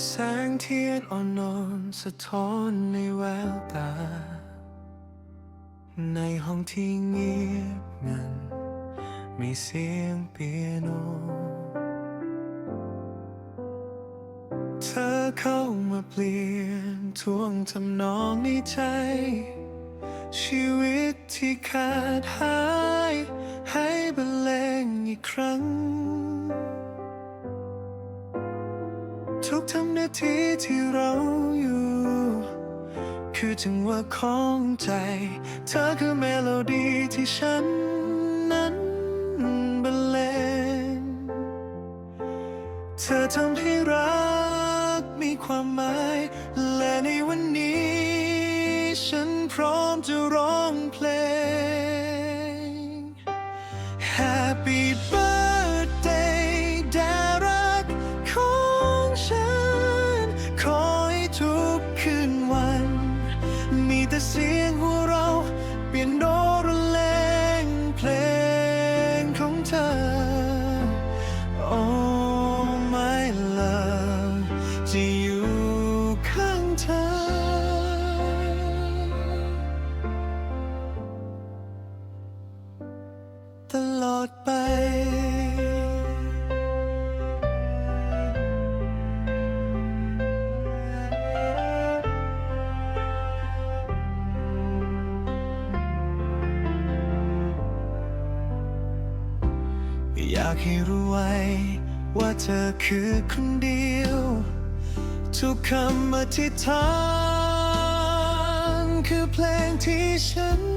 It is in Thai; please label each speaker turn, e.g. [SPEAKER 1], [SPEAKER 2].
[SPEAKER 1] แสงเทียนอ่อนโนนสะท้อนในแววตา ในห้องที่เงียบงัน มีเสียงเปียโน เธอเข้ามาเปลี่ยนทวงทำนองในใจ ชีวิตที่ขาดหาย ให้บรรเลงอีกครั้ง ทำนาทีที่เราอยู่ คือจังหวะของใจ เธอคือเมโลดีที่ฉันนั้นบรรเลงเธอทำให้รักมีความหมาย และในวันนี้ ฉันพร้อมจะร้องเพลง อดไปอยากให้รู้ไว้ ว่าเธอคือคนเดียว ทุกคำอธิษฐานคือเพลงที่ฉัน